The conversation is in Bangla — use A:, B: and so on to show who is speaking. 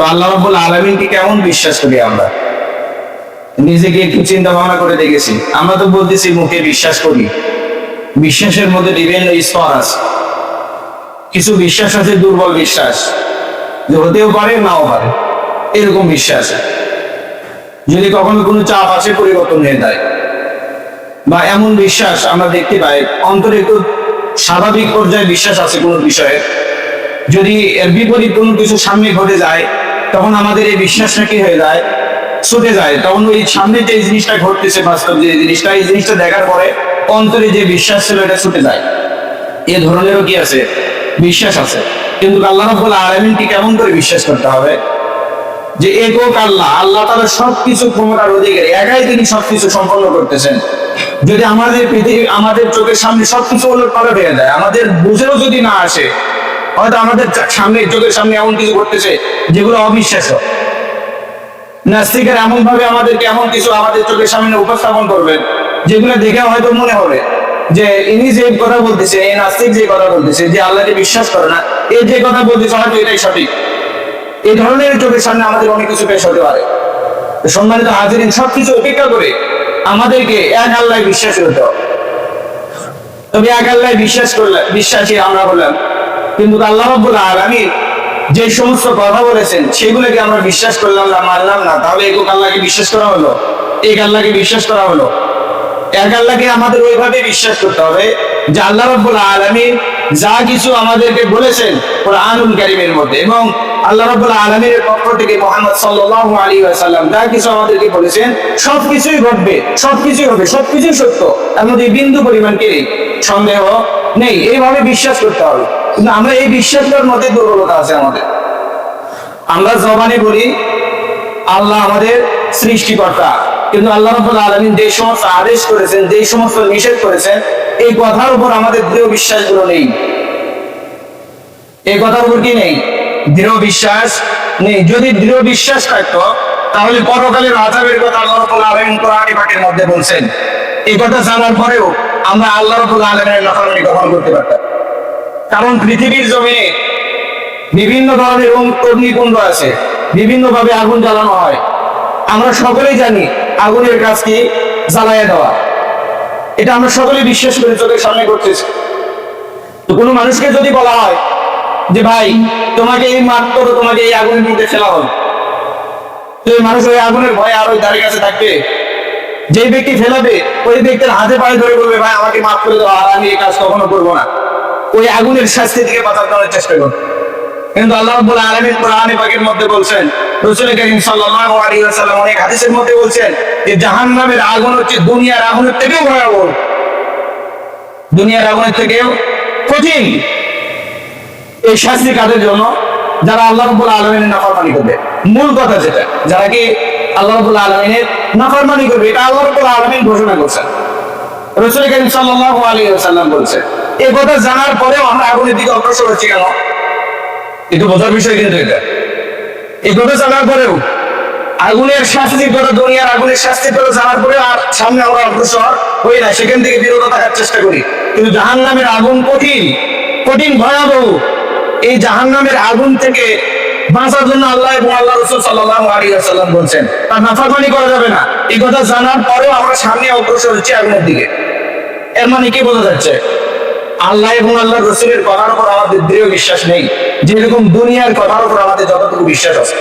A: তো আল্লাহ রাব্বুল আলামিনকে কেমন বিশ্বাস করি আমরা? নিজেকে একটু চিন্তা ভাবনা করে দেখেছি। আমরা তো বলতেছি মুখে বিশ্বাস করি। বিশ্বাসের মধ্যে বিভিন্ন স্তর আছে। কিছু বিশ্বাস আছে, দুর্বল বিশ্বাস। যে হতেও পারে, নাও পারে। এরকম বিশ্বাস যদি কখনো কোনো চাপ আসে, পরিবর্তন হয়ে যায়। বা এমন বিশ্বাস আমরা দেখতে পাই, অন্তরে একটু স্বাভাবিক পর্যায়ে বিশ্বাস আছে কোনো বিষয়ে। যদি এর বিপরীত কোনো কিছু সামনে ঘটে যায় তখন আমাদের এই বিশ্বাসটা কি হয়ে যায়? ছুটে যায়। তখন ওই সামনে যে জিনিসটা ঘটতেছে বাস্তব, যে জিনিসটা, এই জিনিসটা দেখার পরে অন্তরে যে বিশ্বাস ছিল, এটা ছুটে যায়। এ ধরনেরও কি আছে? বিশ্বাস আছে। কিন্তু আল্লাহ রাব্বুল আলামিনকে কেমন করে বিশ্বাস করতে হবে? যে একক আল্লাহ আল্লাহ তারা সবকিছু ক্ষমতার অধিকারী, একাই তিনি সবকিছু সম্পন্ন করতেছেন। যদি আমাদের পৃথিবী, আমাদের চোখের সামনে সবকিছু ওলট পালট হয়ে যায়, আমাদের বুঝেও যদি না আসে হয়তো আমাদের সামনে, চোখের সামনে এমন কিছু ঘটতেছে যেগুলো অবিশ্বাস্য। নাস্তিকের এমন ভাবে আমাদেরকে এমন কিছু আমাদের চোখের সামনে উপস্থাপন করবেন যেগুলো দেখে হয়তো মনে হবে যে ইনি যে কথা বলতেছে, এই নাস্তিক যে কথা বলতেছে, যে আল্লাহকে বিশ্বাস করে না এই যে কথা বলতেছে, হয়তো এটাই সঠিক। এই ধরনের চোখের সামনে আমাদের অনেক কিছু পেশ হতে পারে। সম্মানিত হাজিরিন, সবকিছু উপেক্ষা করে আমাদেরকে এক আল্লাহ বিশ্বাসী হতে হবে তবে এক আল্লাহ বিশ্বাস করলে বিশ্বাসী আমরা হলাম। কিন্তু আল্লাহ রাব্বুল আলামিন যে সমস্ত কথা বলেছেন, সেগুলোকে আমরা বিশ্বাস করলাম না, মানলাম না। তাহলে একক আল্লাহকে বিশ্বাস করা হলো? এক আল্লাহকে বিশ্বাস করা হলো? এক আল্লাহকে আমাদের ওইভাবে বিশ্বাস করতে হবে যে আল্লাহ রাব্বুল আলামিন যা কিছু আমাদেরকে বলেছেন কোরআনুল কারীমের মধ্যে এবং আল্লাহ রাব্বুল আলামিনের পক্ষ থেকে মুহাম্মদ সাল্লাল্লাহু আলাইহি ওয়াসাল্লাম যা কিছু আমাদেরকে বলেছেন, সবকিছুই ঘটবে, সবকিছুই হবে, সবকিছুই সত্য। তার বিন্দু পরিমাণ কি সন্দেহ নেই। এইভাবে বিশ্বাস করতে হবে। কিন্তু আমরা এই বিশ্বাসটার মধ্যে দুর্বলতা আছে আমাদের। আমরা জবানে বলি, আল্লাহ আমাদের সৃষ্টিকর্তা। কিন্তু আল্লাহ রাব্বুল আলামিন যে সমস্ত আদেশ করেছেন, যে সমস্ত নিষেধ করেছেন, এই কথার উপর আমাদের দৃঢ় বিশ্বাসগুলো নেই। এই কথার উপর কি নেই? দৃঢ় বিশ্বাস নেই। যদি দৃঢ় বিশ্বাস থাকতো, তাহলে পরকালের আযাবের কথা আল্লাহ আলামিন কোরআনে পাকের মধ্যে বলছেন। এই কথা জানার পরেও আমরা আল্লাহ রাব্বুল আলামিনের নাফরমানি কখনো করতে পারতাম। কারণ পৃথিবীর জমিনে বিভিন্ন ধরনের অগ্নি- অগ্নিকুণ্ড আছে বিভিন্ন ভাবে আগুন জ্বালানো হয়। আমরা সকলেই জানি আগুনের কাজ কি? জ্বালাইয়া দেওয়া। এটা আমরা সকলেই বিশ্বাস করি, চোখের সামনে করতেছি তো কোনো মানুষকে যদি বলা হয় যে, ভাই, তোমাকে এই মাত্র তোমাকে এই আগুনের মধ্যে ফেলা হল তো এই মানুষ ওই আগুনের ভয়ে আর ওই দাঁড়িয়ে কাছে থাকবে। যে ব্যক্তি ফেলাবে, ওই ব্যক্তির হাতে পায়ে ধরে বলবে, ভাই, আমাকে মাফ করে দাও, আর আমি এই কাজ কখনো করব না। ওই আগুনের শাস্তি থেকে বাঁচার করার চেষ্টা করবে কিন্তু আল্লাহ রাব্বুল আলামিন কোরআনে পাকের মধ্যে বলছেন করিম সাল্লাল্লাহু আলাইহি ওয়াসাল্লাম অনেক হাদিসের মধ্যে বলছেন যে জাহান্নামের আগুন হচ্ছে দুনিয়ার আগুনের থেকেও ভয়াবহ। দুনিয়ার আগুনের থেকেও কঠিন। এই শাস্তি কাদের জন্য? যারা আল্লাহ রাব্বুল আলামিনের নাফরমানি করবে। মূল কথা যেটা, যারা কি আল্লাহ রাব্বুল আলামিনের নাফরমানি করবে, এটা আল্লাহ রাব্বুল আলামিন ঘোষণা করছেন। রাসূল সাল্লাল্লাহু আলাইহি ওয়াসাল্লাম এই কথা জানার পরেও আমরা আগুনের দিকে অগ্রসর হচ্ছি কেন? বোঝার বিষয় কিন্তু এটা। এই কথা জানার পরেও আগুনের শাস্তির কথা দুনিয়ার আগুনের শাস্তির কথা জানার পরে আর সামনে আমরা অগ্রসর হই না, সেখান থেকে বিরত থাকার চেষ্টা করি। কিন্তু জাহান নামের আগুন কঠিন কঠিন, ভয়াবহ। এই জাহান নামের আগুন থেকে বাঁচার জন্য আল্লাহ এবং আল্লাহ রসুল সাল্লাহ আলী আসাল্লাম বলছেন, তার নাফারমানি করা যাবে না। এই কথা জানার পরেও আমরা সামনে অগ্রসর হচ্ছি আগুনের দিকে। এর মানে কি বোঝা যাচ্ছে? আল্লাহ এবং আল্লাহ রসুলের কথার উপর আমাদের দৃঢ় বিশ্বাস নেই। যেরকম দুনিয়ার কথার উপর আমাদের যতটুকু বিশ্বাস আছে।